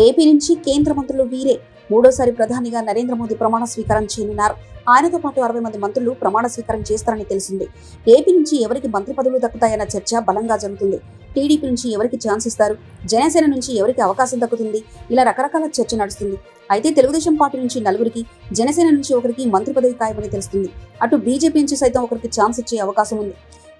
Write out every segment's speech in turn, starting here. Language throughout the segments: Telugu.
ఏపీ నుంచి కేంద్ర మంత్రులు వీరే. మూడోసారి ప్రధానిగా నరేంద్ర మోదీ ప్రమాణ స్వీకారం చేయనున్నారు. ఆయనతో పాటు అరవై మంది మంత్రులు ప్రమాణ స్వీకారం చేస్తారని తెలిసింది. ఏపీ నుంచి ఎవరికి మంత్రి పదవులు దక్కుతాయన్న చర్చ బలంగా జరుగుతుంది. టీడీపీ నుంచి ఎవరికి ఛాన్స్ ఇస్తారు? జనసేన నుంచి ఎవరికి అవకాశం దక్కుతుంది? ఇలా రకరకాల చర్చ నడుస్తుంది. అయితే తెలుగుదేశం పార్టీ నుంచి నలుగురికి జనసేన నుంచి ఒకరికి మంత్రి పదవి ఖాయమని తెలుస్తుంది. అటు బీజేపీ నుంచి సైతం ఒకరికి ఛాన్స్ ఇచ్చే అవకాశం ఉంది.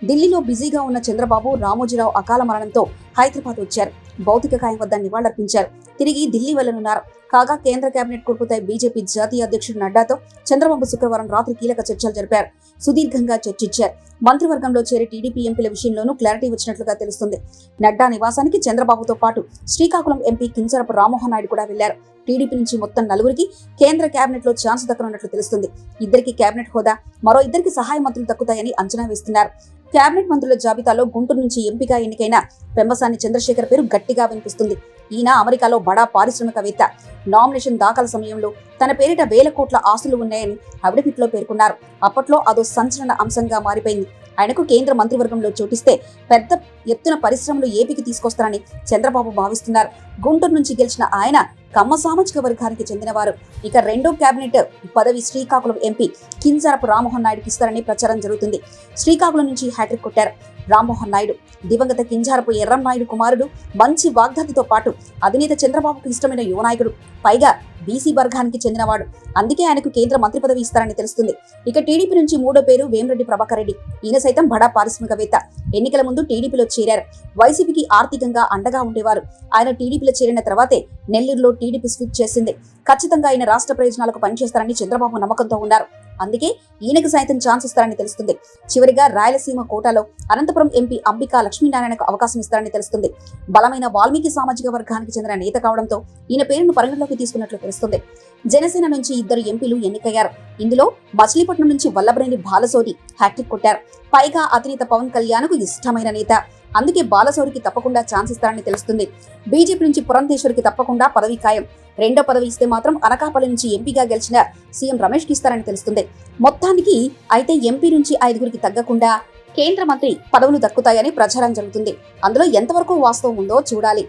ఢిల్లీలో బిజీగా ఉన్న చంద్రబాబు రామోజీరావు అకాల మరణంతో హైదరాబాద్ వచ్చారు. భౌతిక కాయం వద్ద నివాళులర్పించారు. తిరిగి ఢిల్లీ వెళ్ళనున్నారు కాగా కేంద్ర కేబినెట్ కూర్పుపై బీజేపీ జాతీయ అధ్యక్షుడు నడ్డాతో చంద్రబాబు శుక్రవారం రాత్రి కీలక చర్చలు జరిపారు. సుదీర్ఘంగా చర్చించారు. మంత్రివర్గంలో చేరి టీడీపీ ఎంపీల విషయంలోనూ క్లారిటీ వచ్చినట్లుగా తెలుస్తుంది. నడ్డా నివాసానికి చంద్రబాబుతో పాటు శ్రీకాకుళం ఎంపీ కింజరపు రామ్మోహన్ నాయుడు కూడా వెళ్ళారు టీడీపీ నుంచి మొత్తం నలుగురికి కేంద్ర కేబినెట్లో ఛాన్స్ దక్కనున్నట్లు తెలుస్తుంది. ఇద్దరికి కేబినెట్ హోదా మరో ఇద్దరికి సహాయ మంత్రులు దక్కుతాయని అంచనా వేస్తున్నారు. కేబినెట్ మంత్రుల జాబితాలో గుంటూరు నుంచి ఎంపిక ఎన్నికైన పెంబసాని చంద్రశేఖర్ పేరు గట్టిగా వినిపిస్తుంది. ఈయన అమెరికాలో బడా పారిశ్రామికవేత్త. నామినేషన్ దాఖల సమయంలో తన పేరిట వేల కోట్ల ఆస్తులు ఉన్నాయని అవిడపిట్లో పేర్కొన్నారు. అప్పట్లో అదో సంచలన అంశంగా మారిపోయింది. ఆయనకు కేంద్ర మంత్రివర్గంలో చోటిస్తే పెద్ద ఎత్తున పరిశ్రమలు ఏపీకి తీసుకొస్తారని చంద్రబాబు భావిస్తున్నారు. గుంటూరు నుంచి గెలిచిన ఆయన కమ్మ సామాజిక వర్గానికి చెందినవారు. ఇక రెండో కేబినెట్ పదవి శ్రీకాకుళం ఎంపీ కింజరపు రామ్మోహన్ నాయుడుకి ఇస్తారని ప్రచారం జరుగుతుంది. శ్రీకాకుళం నుంచి హ్యాట్రిక్ కొట్టారు. రామ్మోహన్ నాయుడు దివంగత కింజారపు ఎర్రంనాయుడు కుమారుడు మంచి వాగ్దాతితో పాటు అధినేత చంద్రబాబుకు ఇష్టమైన యువ నాయకుడు. పైగా బీసీ వర్గానికి చెందినవాడు. అందుకే ఆయనకు కేంద్ర మంత్రి పదవి ఇస్తారని తెలుస్తుంది. ఇక టీడీపీ నుంచి మూడో పేరు వేమిరెడ్డి ప్రభాకర్ రెడ్డి. ఈయన సైతం బడా పారిశ్రామికవేత్త. ఎన్నికల ముందు టీడీపీలో చేరారు. వైసీపీకి ఆర్థికంగా అండగా ఉండేవారు. ఆయన టీడీపీలో చేరిన తర్వాతే నెల్లూరులో టీడీపీ స్విప్ చేసింది. ఖచ్చితంగా ఆయన రాష్ట్ర ప్రయోజనాలకు పనిచేస్తారని చంద్రబాబు నమ్మకంతో ఉన్నారు. అందుకే ఈయనకు సైతం ఛాన్స్ ఇస్తారని తెలుస్తుంది. చివరిగా రాయలసీమ కోటాలో అనంతపురం ఎంపీ అంబికా లక్ష్మీనారాయణకు అవకాశం ఇస్తారని తెలుస్తుంది. బలమైన వాల్మీకి సామాజిక వర్గానికి చెందిన నేత కావడంతో ఈయన పేరును పరిగణలోకి తీసుకున్నట్లు తెలుస్తుంది. జనసేన నుంచి ఇద్దరు ఎంపీలు ఎన్నికయ్యారు. ఇందులో మచిలీపట్నం నుంచి వల్లభనేని బాలసోరి హ్యాట్రిక్ కొట్టారు. పైగా అధినేత పవన్ కళ్యాణ్కు ఇష్టమైన నేత. అందుకే బాలశౌరికి తప్పకుండా ఛాన్స్ ఇస్తారని తెలుస్తుంది. బీజేపీ నుంచి పురంధేశ్వరికి తప్పకుండా పదవి ఖాయం. రెండో పదవి ఇస్తే మాత్రం అనకాపల్లి నుంచి ఎంపీగా గెలిచిన సీఎం రమేష్కి ఇస్తారని తెలుస్తుంది. మొత్తానికి అయితే ఎంపీ నుంచి ఐదుగురికి తగ్గకుండా కేంద్ర మంత్రి పదవులు దక్కుతాయని ప్రచారం జరుగుతుంది. అందులో ఎంతవరకు వాస్తవం ఉందో చూడాలి.